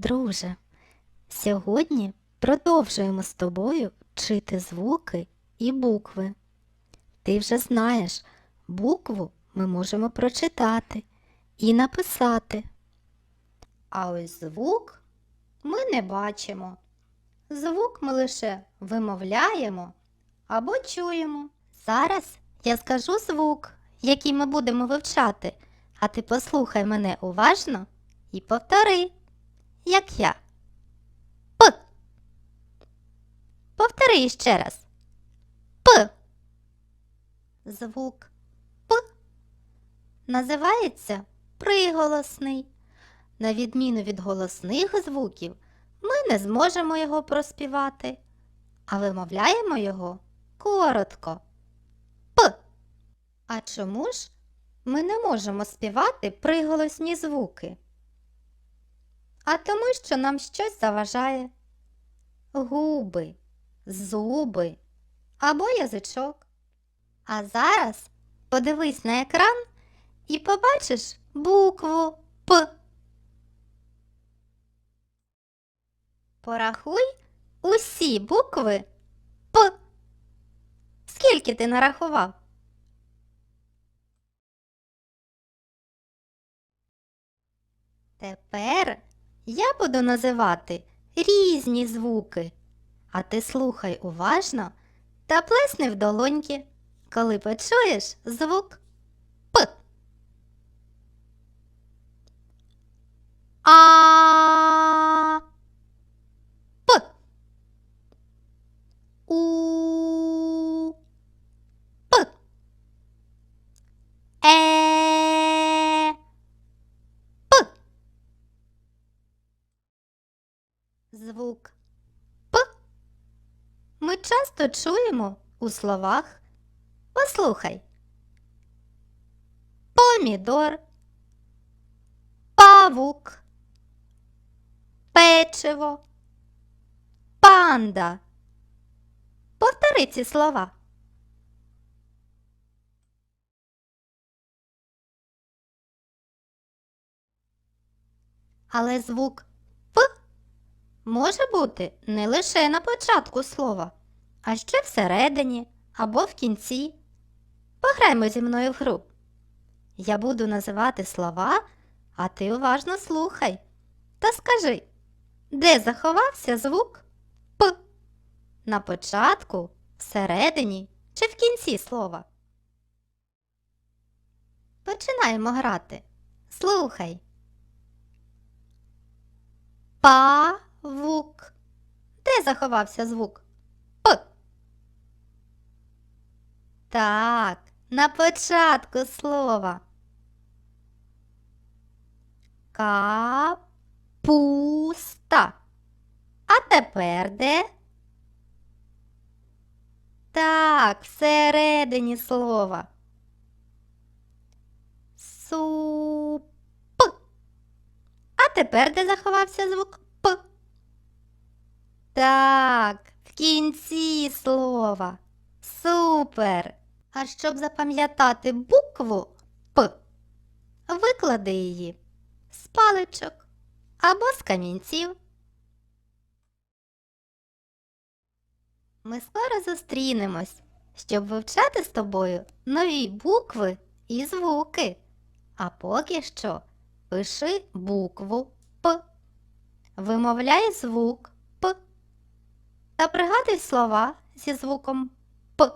друже. Сьогодні продовжуємо з тобою вчити звуки і букви. Ти вже знаєш, букву ми можемо прочитати і написати. А ось звук ми не бачимо. Звук ми лише вимовляємо або чуємо. Зараз я скажу звук, який ми будемо вивчати, а ти послухай мене уважно і повтори, як я. П. Повтори ще раз. П. Звук П називається приголосний. На відміну від голосних звуків, ми не зможемо його проспівати, а вимовляємо його коротко. П. А чому ж ми не можемо співати приголосні звуки? А тому, що нам щось заважає. Губи, зуби або язичок. А зараз подивись на екран і побачиш букву П. Порахуй усі букви П. Скільки ти нарахував? Тепер я буду називати різні звуки, а ти слухай уважно та плесни в долоньки, коли почуєш звук Звук П ми часто чуємо у словах Послухай. Помідор, павук, печиво, панда. Повтори ці слова. Але звук може бути не лише на початку слова, а ще всередині або в кінці. Пограймо зі мною в гру. Я буду називати слова, а ти уважно слухай. Та скажи, де заховався звук П? На початку, всередині чи в кінці слова? Починаємо грати. Слухай. Павук. Де заховався звук? П. Так, на початку слова. Капуста. А тепер де? Так, всередині слова. Суп. А тепер де заховався звук П? Так, в кінці слова. Супер! А щоб запам'ятати букву П, виклади її з паличок або з камінців. Ми скоро зустрінемось, щоб вивчати з тобою нові букви і звуки. А поки що пиши букву П, вимовляй звук та пригадуй слова зі звуком П.